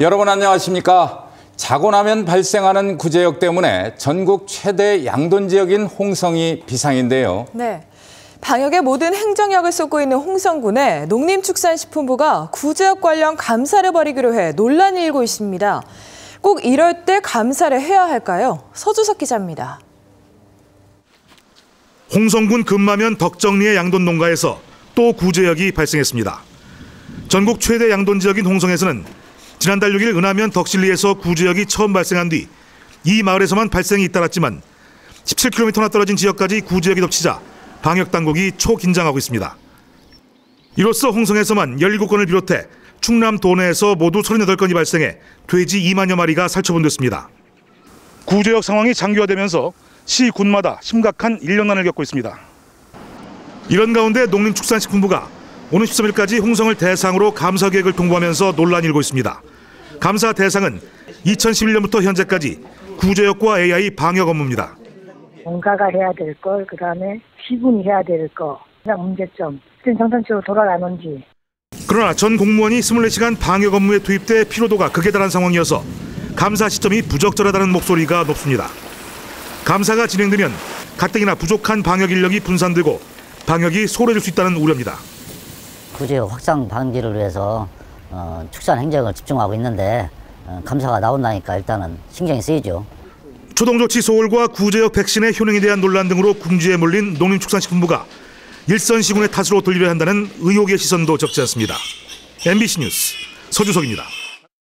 여러분 안녕하십니까? 자고 나면 발생하는 구제역 때문에 전국 최대 양돈 지역인 홍성이 비상인데요. 네. 방역의 모든 행정력을 쏟고 있는 홍성군에 농림축산식품부가 구제역 관련 감사를 벌이기로 해 논란이 일고 있습니다. 꼭 이럴 때 감사를 해야 할까요? 서주석 기자입니다. 홍성군 금마면 덕정리의 양돈 농가에서 또 구제역이 발생했습니다. 전국 최대 양돈 지역인 홍성에서는 지난달 6일 은하면 덕실리에서 구제역이 처음 발생한 뒤 이 마을에서만 발생이 잇따랐지만 17km나 떨어진 지역까지 구제역이 덮치자 방역 당국이 초긴장하고 있습니다. 이로써 홍성에서만 17건을 비롯해 충남 도내에서 모두 38건이 발생해 돼지 2만여 마리가 살처분됐습니다. 구제역 상황이 장기화되면서 시 군마다 심각한 인력난을 겪고 있습니다. 이런 가운데 농림축산식품부가 오는 13일까지 홍성을 대상으로 감사 계획을 통보하면서 논란이 일고 있습니다. 감사 대상은 2011년부터 현재까지 구제역과 AI 방역 업무입니다. 농가가 해야 될 걸, 그 다음에 시군이 해야 될 거, 그냥 문제점, 정상적으로 돌아가는지, 그러나 전 공무원이 24시간 방역 업무에 투입돼 피로도가 극에 달한 상황이어서 감사 시점이 부적절하다는 목소리가 높습니다. 감사가 진행되면 가뜩이나 부족한 방역 인력이 분산되고 방역이 소홀해질 수 있다는 우려입니다. 구제역 확산 방지를 위해서 어, 축산 행정을 집중하고 있는데 어, 감사가 나온다니까 일단은 신경이 쓰이죠. 초동조치 소홀과 구제역 백신의 효능에 대한 논란 등으로 궁지에 몰린 농림축산식품부가 일선 시군의 탓으로 돌리려 한다는 의혹의 시선도 적지 않습니다. MBC 뉴스 서주석입니다.